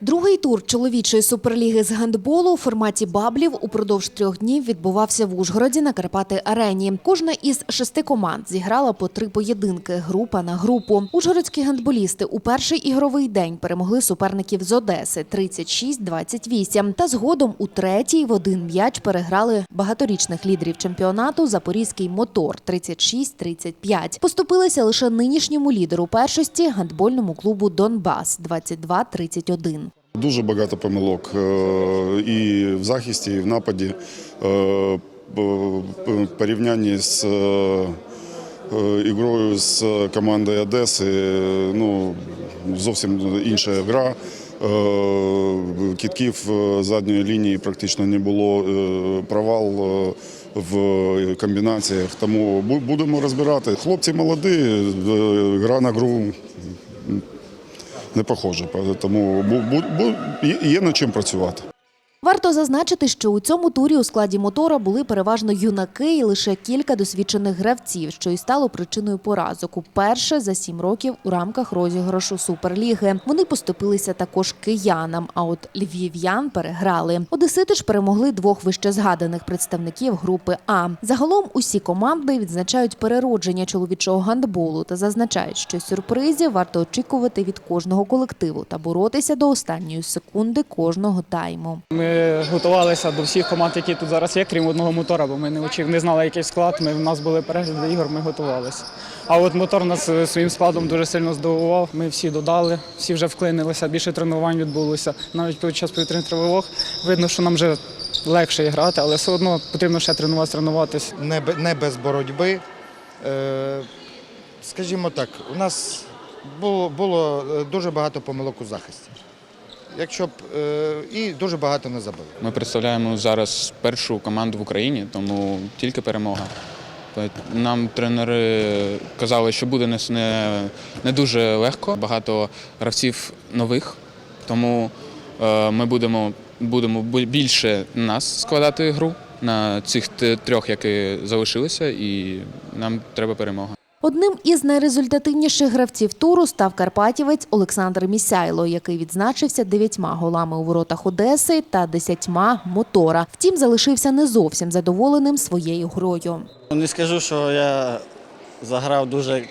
Другий тур чоловічої суперліги з гандболу у форматі баблів упродовж трьох днів відбувався в Ужгороді на Карпати Арені. Кожна із шести команд зіграла по три поєдинки, група на групу. Ужгородські гандболісти у перший ігровий день перемогли суперників з Одеси 36-28. Та згодом у третій в один м'яч переграли багаторічних лідерів чемпіонату Запорізький мотор 36-35. Поступилися лише нинішньому лідеру першості гандбольному клубу Донбас 22-31. Дуже багато помилок е, і в захисті, і в нападі. Е, порівнянні з е, ігрою з командою Одеси, ну, зовсім інша гра. Кітків задньої лінії практично не було. Провал в комбінаціях. Тому будемо розбирати. Хлопці молоді, гра на гру не похоже. Тому є над чим працювати. Варто зазначити, що у цьому турі у складі мотора були переважно юнаки і лише кілька досвідчених гравців, що і стало причиною поразок. Уперше за сім років у рамках розіграшу суперліги. Вони поступилися також киянам. А от львів'ян переграли. Одесити ж перемогли двох вищезгаданих представників групи А. Загалом усі команди відзначають переродження чоловічого гандболу та зазначають, що сюрпризів варто очікувати від кожного колективу та боротися до останньої секунди кожного тайму. Ми готувалися до всіх команд, які тут зараз є, крім одного мотора, бо ми не очів, не знали, який склад. Ми, в нас були перегляди ігор, ми готувалися. А от мотор нас е, своїм складом дуже сильно здивував. Ми всі додали, всі вже вклинилися, більше тренувань відбулося. Навіть під час повітряних тривог видно, що нам вже легше грати, але все одно потрібно ще тренуватися, тренуватися. не, не без боротьби. Е, скажімо так, у нас було, було е, дуже багато помилок у захисті. Якщо б е, і дуже багато не забили. Ми представляємо зараз першу команду в Україні, тому тільки перемога. Нам тренери казали, що буде не, не, дуже легко. Багато гравців нових, тому е, ми будемо, будемо більше нас складати гру на цих трьох, які залишилися, і нам треба перемога. Одним із найрезультативніших гравців туру став карпатівець Олександр Місяйло, який відзначився дев'ятьма голами у воротах Одеси та десятьма мотора. Втім, залишився не зовсім задоволеним своєю грою. Ну, Не скажу, що я заграв дуже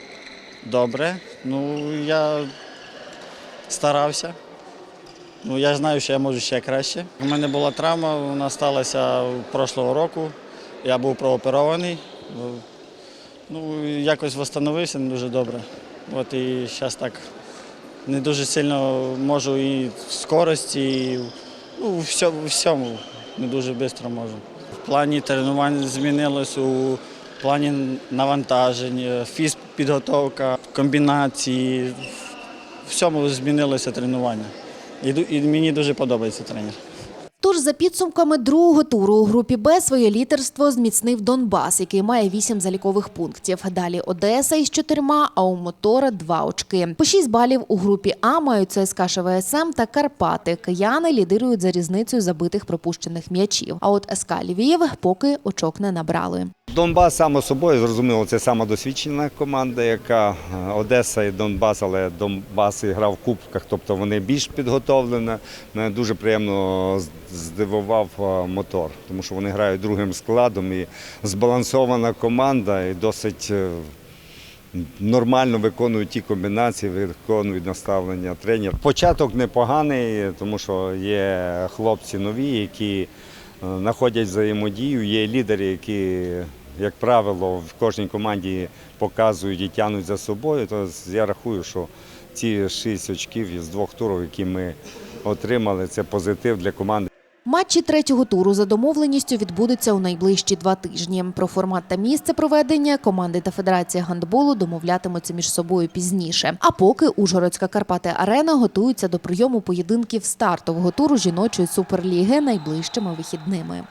добре. Ну, я старався. Ну, я знаю, що я можу ще краще. У мене була травма, вона сталася прошлого року. Я був прооперований. Ну, якось встановився не дуже добре. От і зараз так не дуже сильно можу і в скорості, і ну, у всьому, не дуже швидко можу. В плані тренувань змінилось у плані навантажень, фізпідготовка, комбінації. В всьому змінилося тренування. І, і мені дуже подобається тренер. Тож за підсумками другого туру у групі Б своє лідерство зміцнив Донбас, який має вісім залікових пунктів. Далі Одеса із чотирма, а у мотора два очки. По шість балів у групі А мають ЦСКА ШВСМ та Карпати. Кияни лідирують за різницею забитих пропущених м'ячів. А от СК Львів поки очок не набрали. Донбас само собою зрозуміло, це сама досвідчена команда, яка е, Одеса і Донбас, але Донбас грав в кубках, тобто вони більш підготовлені. Мене дуже приємно здивував е, мотор, тому що вони грають другим складом і збалансована команда і досить. е, Нормально виконують ті комбінації, виконують наставлення тренера. Початок непоганий, тому що є хлопці нові, які знаходять взаємодію. Є лідери, які, як правило, в кожній команді показують і тягнуть за собою. То я рахую, що ці шість очків із двох турів, які ми отримали, це позитив для команди. Матчі третього туру за домовленістю відбудуться у найближчі два тижні. Про формат та місце проведення команди та Федерація гандболу домовлятимуться між собою пізніше. А поки Ужгородська Карпати Арена готується до прийому поєдинків стартового туру жіночої суперліги найближчими вихідними.